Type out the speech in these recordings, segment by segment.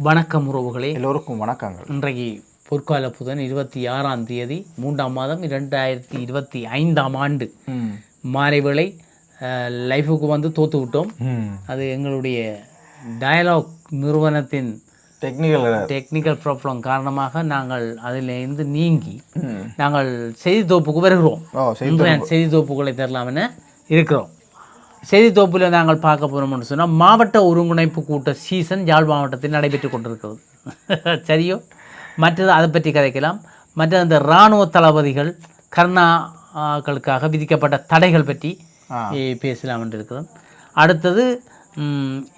வணக்கம் உறவுகளே. எல்லோருக்கும் வணக்கங்கள். இன்றைக்கு பொற்கால புதன் இருபத்தி ஆறாம் தேதி மூன்றாம் மாதம் இரண்டாயிரத்தி இருபத்தி ஐந்தாம் ஆண்டு. ம். மாலை வேளை அஹ், லைஃபுக்கு வந்து தோத்து விட்டோம். அது எங்களுடைய டயலாக் நிறுவனத்தின் டெக்னிக்கல் டெக்னிக்கல் ப்ராப்ளம் காரணமாக நாங்கள் அதிலிருந்து நீங்கி நாங்கள் செய்தி தொகுப்புக்கு வருகிறோம் செய்தி தொகுப்புகளை தரலாம் என இருக்கிறோம். செய்தி தொகுப்பில் நாங்கள் பார்க்க போகிறோம்னு சொன்னால் மாவட்ட ஒருங்கிணைப்பு கூட்ட சீசன் யாழ் மாவட்டத்தில் நடைபெற்று கொண்டிருக்கிறது. சரியோ? மற்றது அதை பற்றி கதைக்கலாம். மற்றது அந்த இராணுவ தளபதிகள் கருணாக்களுக்காக விதிக்கப்பட்ட தடைகள் பற்றி பேசலாம் என்று இருக்கிறோம். அடுத்தது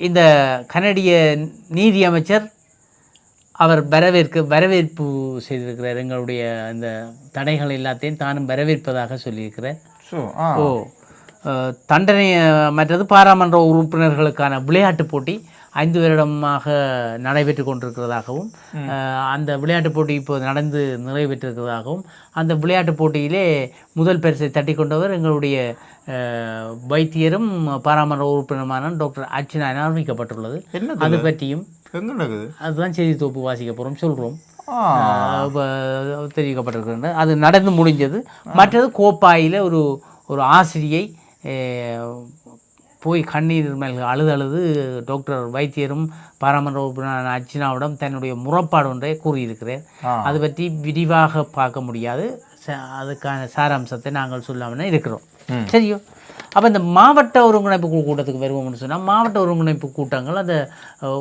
இந்த கனடிய நீதி அமைச்சர் அவர் வரவேற்க வரவேற்பு செய்திருக்கிறார். எங்களுடைய அந்த தடைகள் எல்லாத்தையும் தானும் வரவேற்பதாக சொல்லியிருக்கிறார். ஓ தண்டனை மற்றது பாராளுமன்ற உறுப்பினர்களுக்கான விளையாட்டுப் போட்டி ஐந்து வருடமாக நடைபெற்று கொண்டிருக்கிறதாகவும் அந்த விளையாட்டுப் போட்டி இப்போ நடந்து நிறைவேற்றிருக்கிறதாகவும் அந்த விளையாட்டுப் போட்டியிலே முதல் பரிசை தட்டி கொண்டவர் எங்களுடைய வைத்தியரும் பாராளுமன்ற உறுப்பினருமான டாக்டர் அர்ச்சனா அறிவிக்கப்பட்டுள்ளது. அது பற்றியும் அதுதான் செய்தி தொகுப்பு வாசிக்க போகிறோம் சொல்கிறோம் ஆ. தெரிவிக்கப்பட்டிருக்கின்றன. அது நடந்து முடிஞ்சது. மற்றது கோப்பாயில் ஒரு ஒரு ஆசிரியை போய் கண்ணீர் மேல் அழுது அழுது டாக்டர் வைத்தியரும் பாராமர உறுப்பினர் அர்ச்சனாவிடம் தன்னுடைய முறைப்பாடு ஒன்றை கூறியிருக்கிறேன். அது பற்றி விரிவாக பார்க்க முடியாது அதுக்கான சாராம்சத்தை நாங்கள் சொல்லாமல் இருக்கிறோம். சரியோ அப்போ இந்த மாவட்ட ஒருங்கிணைப்பு குழு கூட்டத்துக்கு வருவோம்னு சொன்னால் மாவட்ட ஒருங்கிணைப்பு கூட்டங்கள் அந்த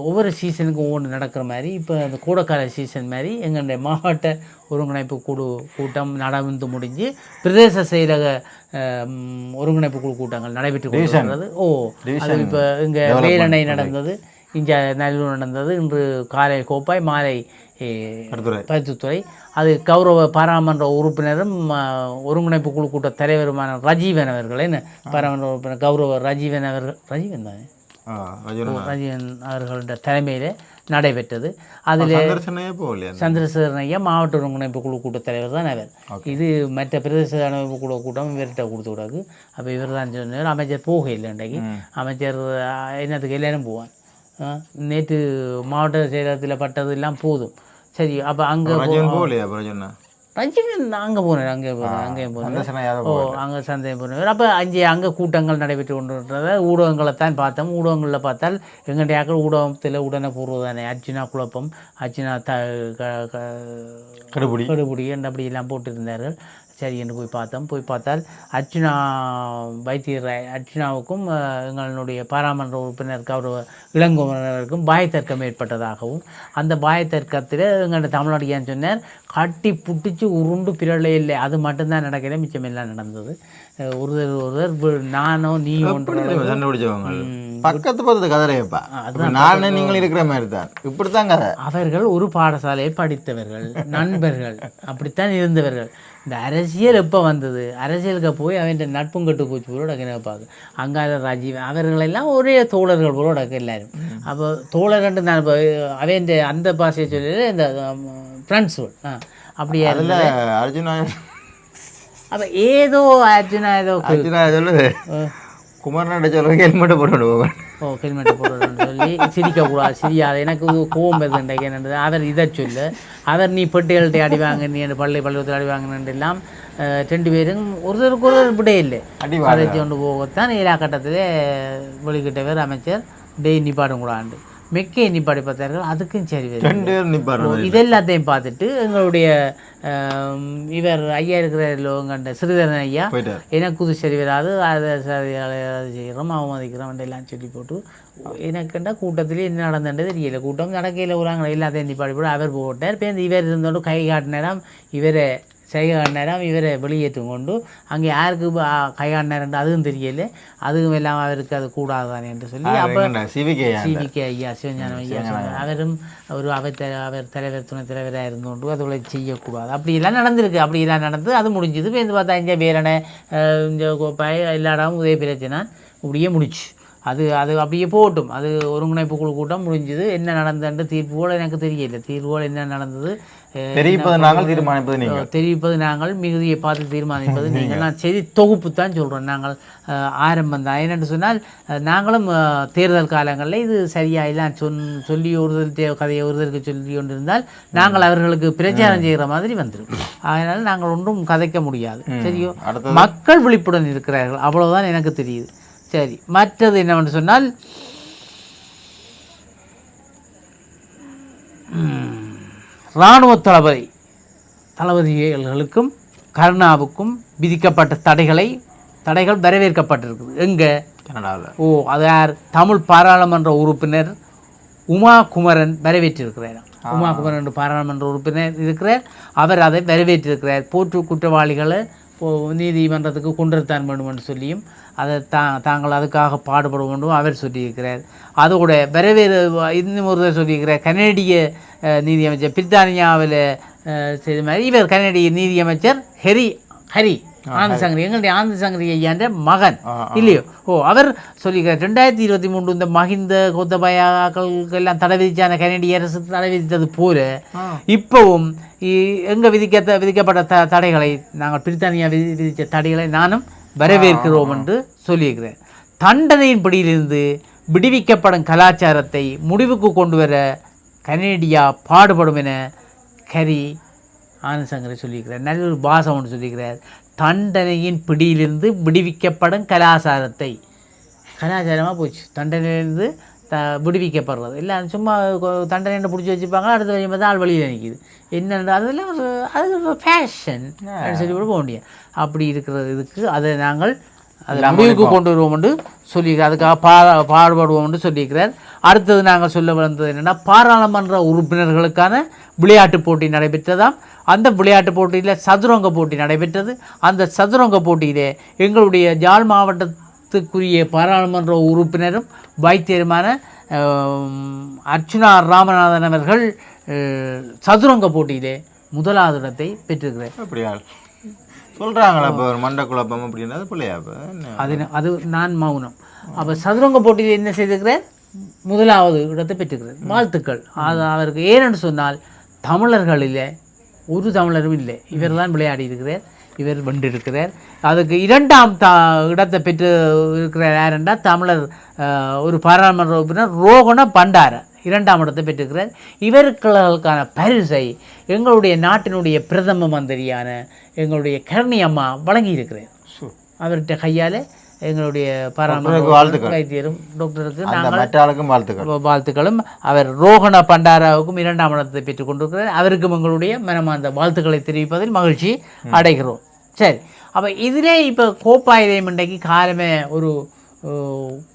ஒவ்வொரு சீசனுக்கும் ஒவ்வொன்று நடக்கிற மாதிரி இப்போ அந்த கோடைக்கால சீசன் மாதிரி எங்களுடைய மாவட்ட ஒருங்கிணைப்பு குழு கூட்டம் நடந்து முடிஞ்சு பிரதேச செயலக ஒருங்கிணைப்பு குழு கூட்டங்கள் நடைபெற்று கொண்டிருக்கிறது ஓ அது இப்போ இங்கே வேலணை நடந்தது. இங்கே நல்லூர் நடந்தது. இன்று காலை கோப்பாய் மாலை பருத்தித்துறை அது கௌரவ பாராளுமன்ற உறுப்பினரும் ஒருங்கிணைப்பு குழு கூட்ட தலைவருமான ரஜீவன் அவர்கள் என்ன? பாராளுமன்ற உறுப்பினர் கௌரவ ரஜீவன் அவர்கள் ரஜீவன் தானே? ரஜீவன் அவர்களுடைய தலைமையில் நடைபெற்றது. அதில் சந்தர்சனையே போகலையா சந்திரசேகரன் ஐயா மாவட்ட ஒருங்கிணைப்பு குழு கூட்ட தலைவர் தான் அவர். இது மற்ற பிரதேச அமைப்பு குழு கூட்டம் இவர்கிட்ட கொடுத்து விடாது அப்போ இவர் தான் சொன்னார் அமைச்சர் போக இல்லை இன்றைக்கு அமைச்சர் என்னத்துக்கு எல்லாரும் போவான் நேற்று மாவட்ட செயலகத்தில் பட்டது எல்லாம் போதும் சரி அப்போ அங்கே போகலையா ரஜினா ரஜினி அங்கே போனேன் அங்கே போனேன் அங்கே யாரும் ஓ அங்கே சந்தேகம் போனவர் அப்போ அங்கே அங்கே கூட்டங்கள் நடைபெற்று கொண்டிருக்கிறத ஊடகங்களை தான் பார்த்தோம் ஊடகங்களில் பார்த்தால் எங்களுடைய ஆக்கள் ஊடகத்தில் உடனே பூர்வதானே அர்ஜுனா குழப்பம் அர்ஜுனா த கடுபுடி கடுபுடி அப்படி எல்லாம் போட்டிருந்தார்கள் சரி என்று போய் பார்த்தோம். போய் பார்த்தால் அர்ச்சுனா வைத்தியர் அர்ச்சுனாவுக்கும் எங்களுடைய பாராளுமன்ற உறுப்பினர் கௌரவ இளங்குமரனுக்கும் பாயத்தர்க்கம் ஏற்பட்டதாகவும் அந்த பாயத்தர்க்கத்தில் எங்களுடைய தமிழ்நாடு சொன்னார் கட்டி புட்டிச்சு உருண்டு பிறலை இல்லை. அது மட்டும்தான் நடக்கல மிச்சம் எல்லாம் நடந்தது அஹ், ஒருவர் ஒருவர் வி- நானோ நீ ஒன்று பக்கத்து பக்கத்து கதறையப்பா நானே நீங்கள் இருக்கிற மாதிரி தான் இப்படித்தான் கதை. அவர்கள் ஒரு பாடசாலையை படித்தவர்கள் நண்பர்கள் அப்படித்தான் இருந்தவர்கள். இந்த அரசியல் எப்போ வந்தது? அரசியலுக்கு போய் அவன் நட்பும் கட்டு போச்சு போல டக்குன்னு பார்க்க? அங்காத ராஜீவ் அவர்களெல்லாம் ஒரே தோழர்கள் போல எல்லாரும். அப்போ தோழர்ன்ட்டு நான் இப்போ அவன் அந்த பாஷையை சொல்லி இந்த ஃப்ரெண்ட்ஸ் ஆ அப்படியே அர்ஜுனா அப்போ ஏதோ அர்ஜுனா ஏதோ அர்ஜுனா சொல்லு குமாரநாட்ட சொல்லுங்க ஹெல்மெட்டை போட்டு ஓ ஹெல்மெட்டை போடுறேன்னு சொல்லி சிரிக்கக்கூடாது சிரியாது. எனக்கு கோவம் இன்றைக்கு என்னது அவர் இதை சொல்லு. அவர் நீ பெட்டிகள்கிட்ட அடி வாங்க நீ அந்த பள்ளி பள்ளியத்தில் அடி வாங்கினு எல்லாம் ரெண்டு பேரும் ஒருத்தருக்கு ஒருத்தர் விடே இல்லை. அடி கதைச்சு கொண்டு போகத்தான் எல்லா கட்டத்திலே வெளிக்கிட்டவர் அமைச்சர் டெய் நிப்பாடும் கூடாண்டு மெக்கே நிப்பாடி பார்த்தார்கள் அதுக்கும் சரி இது எல்லாத்தையும் பார்த்துட்டு எங்களுடைய இவர் ஐயா இருக்கிற லோங்கண்ட சிறிதரன் ஐயா. எனக்கு சரி வராது அதை சரி செய்கிறோம் அவமதிக்கிறோம் எல்லாம் சொல்லி போட்டு. எனக்குண்டா கூட்டத்திலே என்ன நடந்தது தெரியல. கூட்டம் நடக்கையில் உறாங்க எல்லாத்தையும் நிப்பாடி போட்டு அவர் போட்டார். இப்போ இவர் இருந்தோண்டு கை காட்டினேரம் இவரை. செய்ய நேரம் இவரை வெளியேற்றும் கொண்டு அங்கே யாருக்கு ப- கை காட்டினார் அதுவும் தெரியல அதுவும் எல்லாம் அவருக்கு அது கூடாதானே என்று சொல்லி அப்போ சிவிகே ஐயா சிவஞானம் ஐயா. அவரும் ஒரு அவர் த அவர் தலைவர் துணை தலைவராக இருந்தோண்டு அதுகளை செய்யக்கூடாது. அப்படியெல்லாம் நடந்திருக்கு. அப்படியெல்லாம் நடந்து அது முடிஞ்சது. இப்போ இந்த பார்த்தா இங்கே வேலனை இந்த கோப்பாய் எல்லா இடமும் உதய பிரச்சனை. இப்படியே முடிச்சு. அது அது அப்படியே போகட்டும் அது ஒருங்கிணைப்பு குழு கூட்டம் முடிஞ்சது. என்ன நடந்ததுன்ற தீர்ப்புகள் எனக்கு தெரியல. தீர்ப்புகள் என்ன நடந்தது தெரிவிப்பது நாங்கள் தீர்மானிப்பது நீங்கள். தெரிவிப்பது நாங்கள் மிகுதியை பார்த்து தீர்மானிப்பது நீங்கள். நான் செய்தி தொகுப்பு தான் சொல்கிறோம் நாங்கள் ஆரம்பம் தான் ஏனென்று சொன்னால் நாங்களும் தேர்தல் காலங்களில் இது சரியா இல்லை சொன் சொல்லி ஒருதல் கதையை ஒருதலுக்கு சொல்லி கொண்டிருந்தால் நாங்கள் அவர்களுக்கு பிரச்சாரம் செய்கிற மாதிரி வந்துடும். அதனால் நாங்கள் ஒன்றும் கதைக்க முடியாது. சரியோ? மக்கள் விழிப்புடன் இருக்கிறார்கள். அவ்வளவுதான் எனக்கு தெரியுது. சரி மற்றது என்னவென்று சொன்னால் இராணுவ தளபதி தளபதிகளுக்கும் கருணாவுக்கும் விதிக்கப்பட்ட தடைகளை தடைகள் வரவேற்கப்பட்டிருக்குது. எங்கே? கனடாவில் ஓ அது யார்? தமிழ் பாராளுமன்ற உறுப்பினர் உமா குமரன் வரவேற்றிருக்கிறார். உமா குமரன் என்று பாராளுமன்ற உறுப்பினர் இருக்கிறார். அவர் அதை வரவேற்றிருக்கிறார். போற்று குற்றவாளிகளை நீதிமன்றத்துக்கு குன்றத்தான் வேண்டும் என்று சொல்லியும் அதை தா தாங்கள் அதுக்காக பாடுபட வேண்டும் அவர் சொல்லியிருக்கிறார். அதோட வரவேறு இன்னும் ஒரு சொல்லியிருக்கிறார் கனேடிய நீதியமைச்சர் பிரித்தானியாவில் செய்த மாதிரி இவர் கனேடிய நீதியமைச்சர் ஹெரி ஹரி. ஆனந்த சங்கரி எங்களுடைய ஆனந்த சங்கரி ஐயான்ற மகன். இல்லையோ? ஓ அவர் சொல்லிக்கிறார் ரெண்டாயிரத்தி இருபத்தி மூன்று இந்த மஹிந்த கோத்தபாயாக்களுக்கு எல்லாம் தடை விதிச்சான கனடிய அரசு தடை விதித்தது போல இப்போவும் இ- எங்க விதிக்க விதிக்கப்பட்ட த தடைகளை நாங்கள் பிரித்தானியா விதி விதித்த தடைகளை நானும் வரவேற்கிறோம் என்று சொல்லியிருக்கிறேன் தண்டனையின் பிடியிலிருந்து விடுவிக்கப்படும் கலாச்சாரத்தை முடிவுக்கு கொண்டு வர கனேடியா பாடுபடும் என கரி ஆனந்த் சங்கரை சொல்லியிருக்கிறார். நல்ல ஒரு பாசம் ஒன்று சொல்லியிருக்கிறார். தண்டனையின் பிடியிலிருந்து விடுவிக்கப்படும் கலாச்சாரத்தை. கலாச்சாரமாக போச்சு. தண்டனையிலிருந்து த விடுவிக்கப்படுறது. இல்லை சும்மா தண்டனை பிடிச்சி வச்சுப்பாங்க அடுத்த வரையும் பார்த்தா ஆள் வழியில் நிற்கிது என்னென்ற அதெல்லாம் ஒரு அது ஒரு ஃபேஷன் சொல்லி கூட போக முடியாது. அப்படி இருக்கிறது இதுக்கு அதை நாங்கள் அதை முடிவுக்கு கொண்டு வருவோம் என்று சொல்லியிருக்கிறார் அதுக்காக பா பாடுபடுவோம் என்று சொல்லியிருக்கிறார். அடுத்தது நாங்கள் சொல்ல வந்தது என்னென்னா பாராளுமன்ற உறுப்பினர்களுக்கான விளையாட்டுப் போட்டி நடைபெற்றதாம். அந்த விளையாட்டுப் போட்டியில் சதுரங்க போட்டி நடைபெற்றது. அந்த சதுரங்க போட்டியிலே எங்களுடைய ஜாழ் மாவட்டத்துக்குரிய பாராளுமன்ற உறுப்பினரும் வைத்தியருமான அர்ச்சுனா ராமநாதன் அவர்கள் சதுரங்க போட்டியிலே முதலாவது இடத்தை பெற்றிருக்கிறார் அப்படியா? சொல்கிறாங்களா இப்போ ஒரு மண்ட குழப்பம் அப்படின்னா பிள்ளையா அது நான் மௌனம். அப்போ சதுரங்க போட்டியில் என்ன செய்திருக்கிறார் முதலாவது இடத்தை பெற்றிருக்கிறார் வாழ்த்துக்கள். அது அவருக்கு ஏனென்று சொன்னால் தமிழர்களில் ஒரு தமிழரும் இல்லை. இவர் தான் விளையாடி இருக்கிறார் இவர் வென்றிருக்கிறார். அதுக்கு இரண்டாம் த இடத்தை பெற்று இருக்கிறார் யாருண்டா தமிழர் ஒரு பாராளுமன்ற உறுப்பினர் ரோகண பண்டார. இரண்டாம் இடத்தை பெற்றிருக்கிறார். இவர்களுக்கான பரிசை எங்களுடைய நாட்டினுடைய பிரதம மந்திரியான எங்களுடைய கருணி அம்மா வழங்கியிருக்கிறார். அவர்கிட்ட கையால் எங்களுடைய வாழ்த்துக்கள். வைத்தியரும் டாக்டருக்கு அந்த நாங்கள் மற்ற ஆளுக்கும் வாழ்த்துக்கள் வாழ்த்துக்களும். அவர் ரோகண பண்டாராவுக்கும் இரண்டாம் இடத்தை பெற்றுக் கொண்டிருக்கிறார் அவருக்கும் எங்களுடைய மனமார்ந்த வாழ்த்துக்களை தெரிவிப்பதில் மகிழ்ச்சி அடைகிறோம். சரி அப்போ இதிலே இப்போ கோப்பாயுதயம் இன்றைக்கு காலமே ஒரு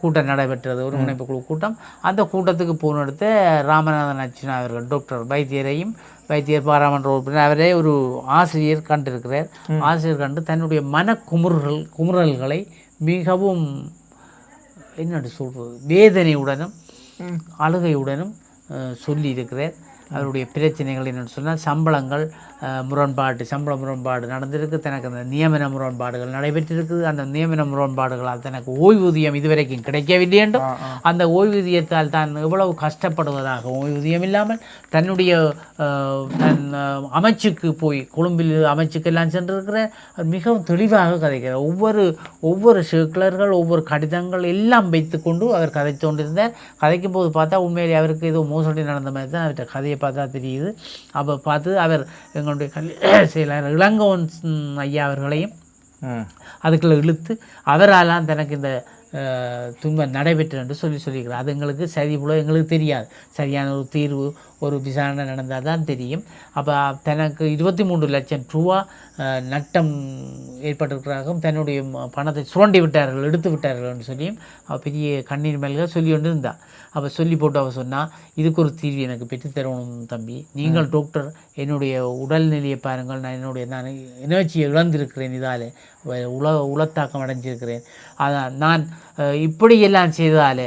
கூட்டம் நடைபெற்றது. ஒருங்கிணைப்பு குழு கூட்டம். அந்த கூட்டத்துக்கு போனெடுத்த ராமநாதன் அர்ச்சனா அவர்கள் டாக்டர் வைத்தியரையும் வைத்தியர் பாராமன்ற உறுப்பினர் அவரே ஒரு ஆசிரியர் கண்டிருக்கிறார். ஆசிரியர் கண்டு தன்னுடைய மன குமுறல் குமுறல்களை மிகவும் என்னென்னு சொல்கிறது வேதனையுடனும் அழுகையுடனும் அஹ், சொல்லியிருக்கிறார். அவருடைய பிரச்சனைகள் என்னென்னு சொன்னால் சம்பளங்கள் முரண்பாடு சம்பள முரண்பாடு நடந்திருக்கு. தனக்கு அந்த நியமன முரண்பாடுகள் நடைபெற்றிருக்குது அந்த நியமன முரண்பாடுகளால் தனக்கு ஓய்வூதியம் இதுவரைக்கும் கிடைக்கவில்லை என்றும் அந்த ஓய்வூதியத்தால் தான் எவ்வளவு கஷ்டப்படுவதாக ஓய்வூதியம் இல்லாமல் தன்னுடைய தன் அமைச்சுக்கு போய் கொழும்பில் அமைச்சுக்கெல்லாம் சென்றிருக்கிறார் அவர் மிகவும் தெளிவாக கதைக்கிறார். ஒவ்வொரு ஒவ்வொரு சர்க்குலர்கள் ஒவ்வொரு கடிதங்கள் எல்லாம் வைத்துக்கொண்டு அவர் கதைத்து கொண்டிருந்தார். கதைக்கும் போது பார்த்தா உண்மையிலே அவருக்கு ஏதோ மோசடி நடந்த மாதிரி தான் அவர்கிட்ட கதையை பார்த்தா தெரியுது. அப்போ பார்த்து அவர் எங்களுடைய கல்வி செயலாளர் இளங்கோவன் ஐயா அவர்களையும் அதுக்குள்ள இழுத்து அவராலாம் தனக்கு இந்த துன்பம் நடைபெற்று என்று சொல்லி சொல்லியிருக்கிறார். அது எங்களுக்கு சரி போல எங்களுக்கு தெரியாது. சரியான ஒரு தீர்வு ஒரு விசாரணை நடந்தால் தான் தெரியும். அப்போ தனக்கு இருபத்தி மூன்று லட்சம் ரூபா நட்டம் ஏற்பட்டிருக்கிறாகவும் தன்னுடைய பணத்தை சுரண்டி விட்டார்கள் எடுத்து விட்டார்கள் என்று சொல்லியும் அவ பெரிய கண்ணீர் மேல்கள் சொல்லி கொண்டு இருந்தா அப்போ சொல்லி போட்டு அவ சொன்னா இதுக்கு ஒரு தீர்வு எனக்கு பெற்று தரணும் தம்பி. நீங்கள் டாக்டர் என்னுடைய உடல்நிலையை பாருங்கள். நான் என்னுடைய நான் எனர்ஜியை இழந்திருக்கிறேன் இதால். உல உளத்தாக்கம் அடைஞ்சிருக்கிறேன். அதான் நான் இப்படியெல்லாம் செய்தாலே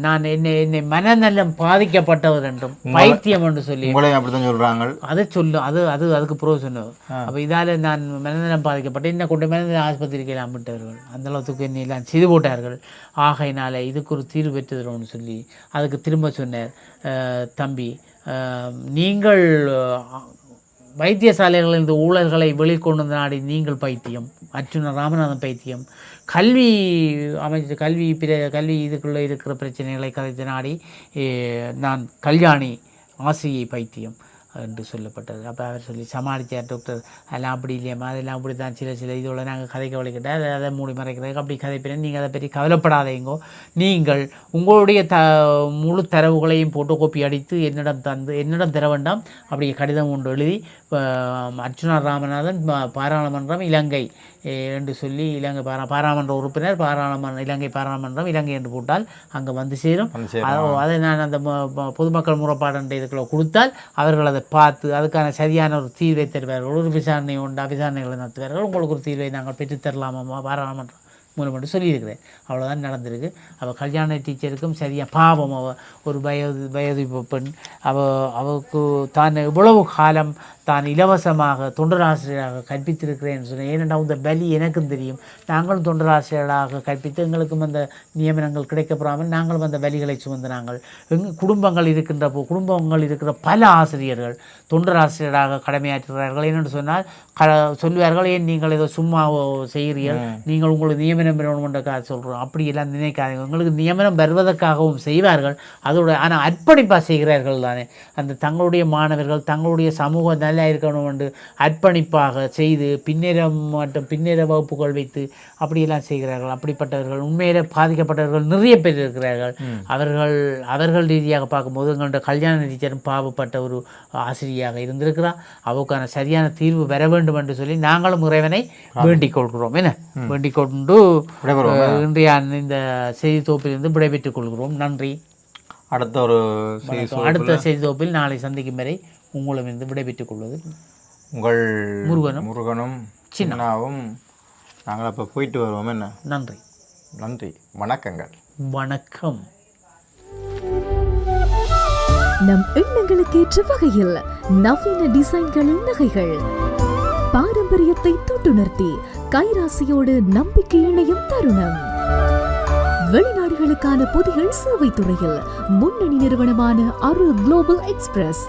நான் என்னை என்னை மனநலம் பாதிக்கப்பட்டவர் என்றும் பைத்தியம் என்று சொல்லி அப்படித்தான் சொல்றாங்க. அதை சொல்லும் அது அது அதுக்கு ப்ரோ சொன்னவர். அப்போ இதால் நான் மனநலம் பாதிக்கப்பட்டு என்ன கொண்டு மனநல ஆஸ்பத்திரிக்கு எல்லாம் விட்டவர்கள் அந்த அளவுக்கு என்னை எல்லாம் செய்து போட்டார்கள். ஆகையினால இதுக்கு ஒரு தீர்வு பெற்றுதரோன்னு சொல்லி அதுக்கு திரும்ப சொன்னார். தம்பி அஹ், நீங்கள் வைத்தியசாலைகளில் இந்த ஊழல்களை வெளிக்கொண்டு நாடி நீங்கள் பைத்தியம். அர்ஜுன ராமநாதன் பைத்தியம். கல்வி அமைச்சு கல்வி பிற கல்வி இதுக்குள்ளே இருக்கிற பிரச்சனைகளை கதைத்து நாடி நான் கல்யாணி ஆசிரியை பைத்தியம் என்று சொல்லப்பட்டது. அப்போ அவர் சொல்லி சமாளித்தார் டாக்டர் அதெல்லாம் அப்படி இல்லையம்மா அதெல்லாம் அப்படி தான் சில சில இதோட நாங்கள் கதை வழிக்கிட்ட அதை அதை மூடி மறைக்கிறதுக்கு அப்படி கதைப்பினேன் நீங்கள் அதை பற்றி கவலைப்படாதீங்கோ. நீங்கள் உங்களுடைய த முழு தரவுகளையும் போட்டோ காப்பி அடித்து என்னிடம் தந்து என்னிடம் தர வேண்டாம். அப்படி கடிதம் ஒன்று எழுதி அஹ், அர்ச்சுனா ராமநாதன் பாராளுமன்றம் இலங்கை என்று சொல்லி இலங்கை பாரா பாராளுமன்ற உறுப்பினர் பாராளுமன்ற இலங்கை பாராளுமன்றம் இலங்கை என்று போட்டால் அங்கே வந்து சேரும். அது- நான் அந்த பொதுமக்கள் முறைப்பாடு இதுக்குள்ள கொடுத்தால் அவர்கள் அதை பார்த்து அதுக்கான சரியான ஒரு தீர்வை தருவார்கள். ஒரு விசாரணை உண்டா விசாரணைகளை நடத்துவார்கள். உங்களுக்கு ஒரு தீர்வை நாங்கள் பெற்றுத்தரலாமா பாராளுமன்றம் மூலம் மட்டும் சொல்லியிருக்கிறேன். அவ்வளோதான் நடந்திருக்கு. அவள் கல்யாண டீச்சருக்கும் சரியாக பாவம். அவ ஒரு வயது வயது பெண். அவ அவளுக்கு தான் இவ்வளவு காலம் தான் இலவசமாக தொண்டராசிரியராக கற்பித்திருக்கிறேன் சொன்னேன். ஏனென்றால் இந்த பலி எனக்கும் தெரியும். நாங்களும் தொண்டராசிரியராக கற்பித்து எங்களுக்கும் அந்த நியமனங்கள் கிடைக்கப்படாமல் நாங்களும் அந்த வலிகளை சுமந்து நாங்கள் எங் குடும்பங்கள் இருக்கின்ற போ குடும்பங்கள் இருக்கிற பல ஆசிரியர்கள் தொண்டராசிரியராக கடமையாற்றுகிறார்கள். என்னென்று சொன்னால் க சொல்லுவார்கள் ஏன் நீங்கள் ஏதோ சும்மா செய்கிறீர்கள்? நீங்கள் உங்களுக்கு நியமனம் பெறணுமென்றக்காக சொல்கிறோம் அப்படியெல்லாம் நினைக்காதீங்க. உங்களுக்கு நியமனம் வருவதற்காகவும் செய்வார்கள். அதோட ஆனால் அர்ப்பணிப்பாக செய்கிறார்கள் தானே. அந்த தங்களுடைய மாணவர்கள் தங்களுடைய சமூகம் நல்லா இருக்கணும் என்று அர்ப்பணிப்பாக செய்து பின்னிற மற்றும் பின்னிற வகுப்புகள் வைத்து அப்படியெல்லாம் செய்கிறார்கள். அப்படிப்பட்டவர்கள் உண்மையிலே பாதிக்கப்பட்டவர்கள் நிறைய பேர் இருக்கிறார்கள். அவர்கள் அவர்கள் ரீதியாக பார்க்கும்போது எங்கள்கிட்ட கல்யாண டீச்சரும் பாவப்பட்ட ஒரு ஆசிரியாக இருந்திருக்கிறார் அவருக்கான சரியான தீர்வு வர வேண்டும் என்று சொல்லி நாங்களும் இறைவனை வேண்டிக் கொள்கிறோம். என்ன? வேண்டிக் கொண்டு இன்றைய இந்த செய்தி தொகுப்பிலிருந்து விடைபெற்றுக் கொள்கிறோம். நன்றி. அடுத்த ஒரு. அடுத்த செய்தி தொகுப்பில் நாளை சந்திக்கும் வரை உங்களும் இருந்து விடைபெற்றுக் கொள்வது உங்கள் முருகனும் முருகனும் சின்னாவும் நாங்கள் அப்போ போயிட்டு வருவோம். என்ன? நன்றி. நன்றி. வணக்கங்கள். வணக்கம். நம் எண்ணங்களுக்கேற்ற வகையில் நவீன டிசைன்களின் நகைகள். பாரம்பரியத்தை தொட்டுணர்த்தி கைராசியோடு நம்பிக்கை இணையும் தருணம். வெளிநாடுகளுக்கான பொதிகள் சேவை துறையில் முன்னணி நிறுவனமான அருள் குளோபல் எக்ஸ்பிரஸ்